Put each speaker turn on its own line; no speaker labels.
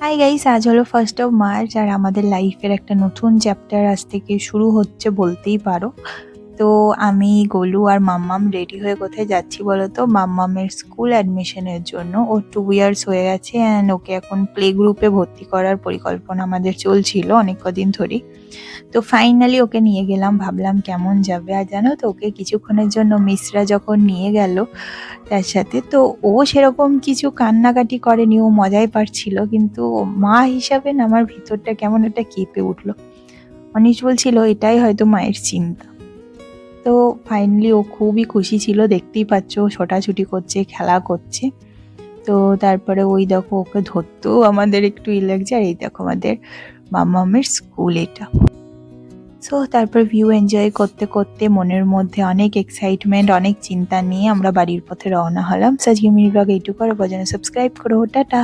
Hi guys আজ হলো first of March আর আমাদের লাইফের একটা নতুন চ্যাপ্টার আজ থেকে শুরু হচ্ছে বলতেই পারো। তো আমি, গোলু আর মাম্মাম রেডি হয়ে কোথায় যাচ্ছি বলো তো মাম্মামের স্কুল অ্যাডমিশনের জন্য। ও টু ইয়ার্স হয়ে গেছে অ্যান্ড ওকে এখন প্লে গ্রুপে ভর্তি করার পরিকল্পনা আমাদের চলছিল অনেক কদিন ধরেই তো ফাইনালি ওকে নিয়ে গেলাম, ভাবলাম কেমন যাবে? আর জানো তো, ওকে কিছুক্ষণের জন্য মিসরা যখন নিয়ে গেল তার সাথে, তো ও সেরকম কিছু কান্নাকাটি করেনি, ও মজাই পাচ্ছিল কিন্তু মা হিসাবে না, আমার ভিতরটা কেমন একটা কেঁপে উঠল। অনিশ বলছিল, এটাই হয়তো মায়ের চিন্তা। তো ফাইনালি ও খুবই খুশি ছিল, দেখতেই পাচ্ছ ছোটাছুটি করছে, খেলা করছে। তো তারপরে ওই দেখো ওকে ধরতেও আমাদের একটু ই লাগছে, আর এই দেখো আমাদের মামামের স্কুল এটা। সো তারপর ভিউ এনজয় করতে করতে মনের মধ্যে অনেক এক্সাইটমেন্ট অনেক চিন্তা নিয়ে আমরা বাড়ির পথে রওনা হলাম। সাজিয়ে মিনি ব্লগ এইটুকু, আর বাজানো সাবস্ক্রাইব করো। টাটা!